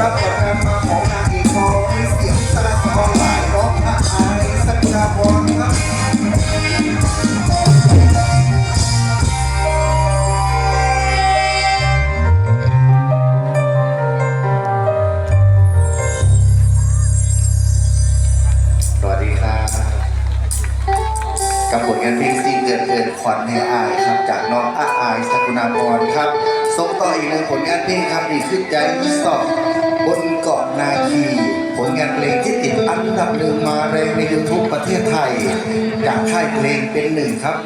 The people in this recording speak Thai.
สวัสดีครับกับผลงานเพลงซิงเกิดเกิดขวัญให้อายจากน้องอาายสกุณาพรครับส่งต่ออีกหนึ่งผลงานเพลงครับนี่คือใจสอบ นเกาะนาคีผลงานเพลงที่ติดอันดับหนึ่งมาแรงในยูทูบประเทศไทย จากค่ายเพลงเป็นหนึ่งครับ